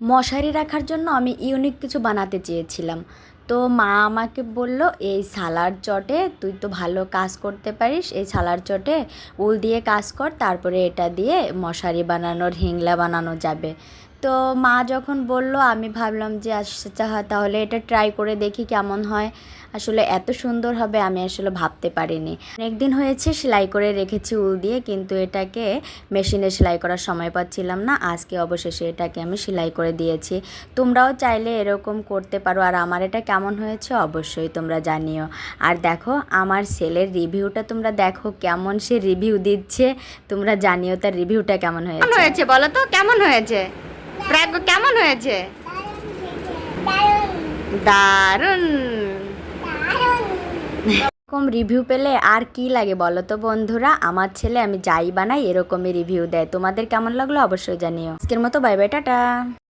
মশারি রাখার জন্য আমি ইউনিক কিছু বানাতে চেয়েছিলাম। তো মা আমাকে বলল, এই সালার চটে তুই তো ভালো কাজ করতে পারিস। এই সালার চটে উল দিয়ে কাজ কর, তারপরে এটা দিয়ে মশারি বানানোর, হিংলা বানানো যাবে। তো মা যখন বলল, আমি ভাবলাম যে আচ্ছা তাহলে এটা ট্রাই করে দেখি কেমন হয়। আসলে এত সুন্দর হবে, আমি আসলে ভাবতে পারিনি। অনেকদিন হয়েছে, সেলাই করে রেখেছি উল দিয়ে, কিন্তু এটাকে মেশিনে সেলাই করার সময় পাচ্ছিলাম না। আজকে অবশেষে এটাকে আমি সেলাই করে দিয়েছি। তোমরাও চাইলে এরকম করতে পারো। আর আমার এটা কেমন হয়েছে, অবশ্যই তোমরা জানিও। আর দেখো, আমার সেলের রিভিউটা তোমরা দেখো কেমন সে রিভিউ দিচ্ছে। তোমরা জানিও তার রিভিউটা কেমন কেমন হয়েছে হয়েছে বলো তো? কেমন হয়েছে? প্রাগ কেমন হয়েছে? দারুণ। এরকম রিভিউ পেলে আর কি লাগে বলো তো বন্ধুরা? আমার ছেলে, আমি যাই বানাই, এরকমই রিভিউ দেয়। তোমাদের কেমন লাগল অবশ্যই জানিও। আজকের মতো বাই বাই টাটা।